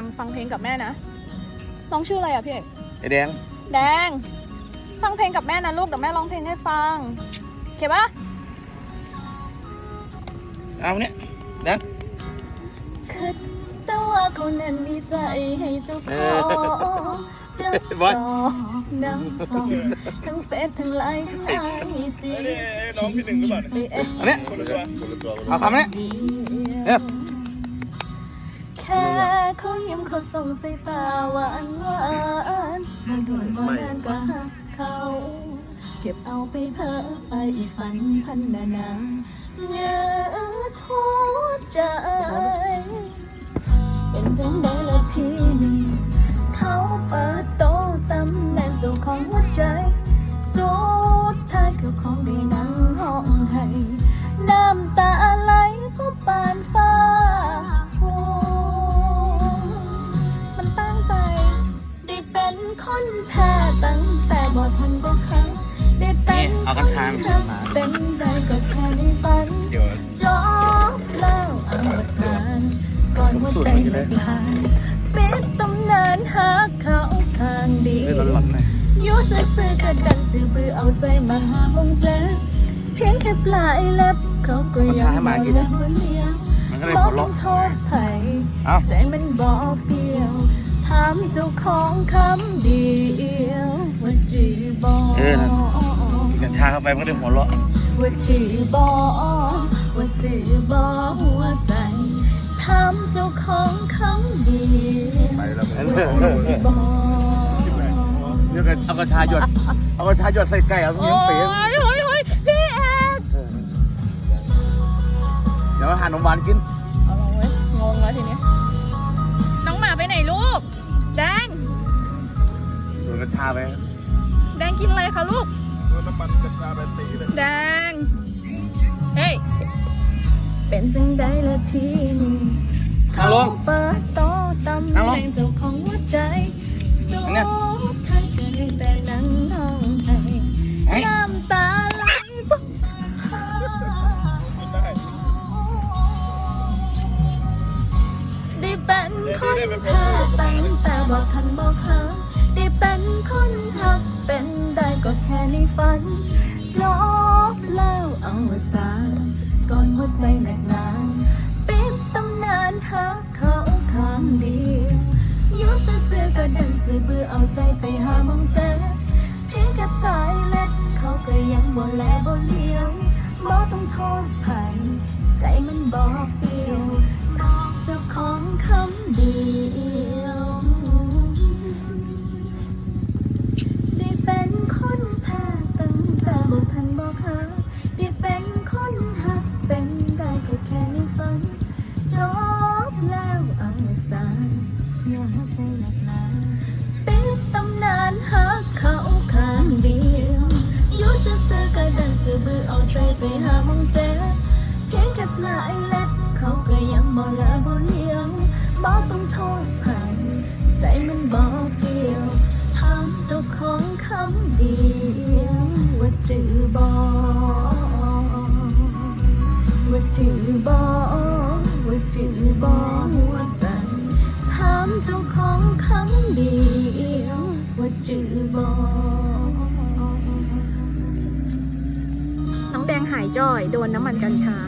ฟังฟังเพลงกับแม่นะ น้องชื่ออะไรอะพี่เอกไอแดง แดง ฟังเพลงกับแม่นะลูกเดี๋ยวแม่ร้องเพลงให้ฟังโอเคปะเอาเนี่ยแดงคือแต่ว่าคนนั้นมีใจให้เจ้าของดังจบอยอกดังสองทั้งเฟซทั้งไลน์ทั้งไอจีน้องพี่หนึ่งหรือเปล่าไปเองอันเนี้ยเอาคำนี้เนี่ยแค่เขา ยิ้มเขาส่งสายตาหวานหวานมาด่วนบ่นานก็หักเขา เก็บเอาไปเพ้อไปฝันพันนานาเยืดหัวใจ เป็นจังได นี่เอากัญนชามาเป็นได้ก็แค่ในฝันจบแล้วอวสานก่อนหัวใจเลิกลายปิดตำนานหาเขาข้างดีอยู่ซื่อๆก็ดันสื่อบือเอาใจมาหาบงเจอเพียงแค่ปลายเล็บเขาก็ยังบ่และหัวเลี้ยวมันก็เลยบอหักต้องโทษใครเอ้าใจมันบ่เฟียวถามเจ้าของคำเดียวว่าจีบอก กัญชาเข้าไปมันก็เลยหัวเราะว่าจีบอว่าจีบอหัวใจถามเจ้าของคำเดีไปแล้วว่าจีบอเดี๋ยวกันเอากัญชาหยดเอากัญชาหยดใส่ไก่เอาเงี้ยเป๋ยเฮ้ยเฮ้ยพี่เอกเดี๋ยวหาขนมหวานกินเอาลองเว้ยงงแล้วทีนี้น้องหมาไปไหนลูกแดงดูกัญชาไปแดงกินอะไรคะลูก น้ำมันกัญชาไปตีเลยแดง เฮ้ย เป็นสิ่งใดละทีนี้นั่งลงเปิดโตะตำแหนั่งลน่งงเจ้าของหัวใจสุดอันเนี้ยท้ายก็ได้แต่นั่งห้องให้เฮ้ยน้ำตาไหลปุ๊บได้เป็นคนแพ้ตั้งแต่บอกทันบอกหาได้เป็นคนหักเป็นได้ก็แค่ ในฝัน จบแล้วเอาสารก่อนหัวใจหนักหนาปิดตำนานหาเขาข้างเดียวยู่ซื่อก็ดันเสื่อเบื่อเอาใจไปหามองเจอเพียงแค่ปลายเล็บเขาก็ยังบ่แลบ่เลี้ยวบ่ต้องโทษไผใจมันบ่เฟียว จบแล้วเอาสารยอมหัวใจหนักหนาปิดตำนานหักเขาข้างเดียวอยู่ซื่อๆก็ดันสื่อบือเอาใจไปหามองเจอเพียงแค่ปลายเล็บเขาก็ยังบ่ละบ่เลี้ยวบ่ต้องโทษใครใจมันบ่เฟียวถามเจ้าของคำเดียวว่าจือบอว่าจือบ อว่าจือบอหัวใจ ถามเจ้าของคำเดียวว่าจือบอน้องแดงหายจ่อย โดนน้ำมันกัญชา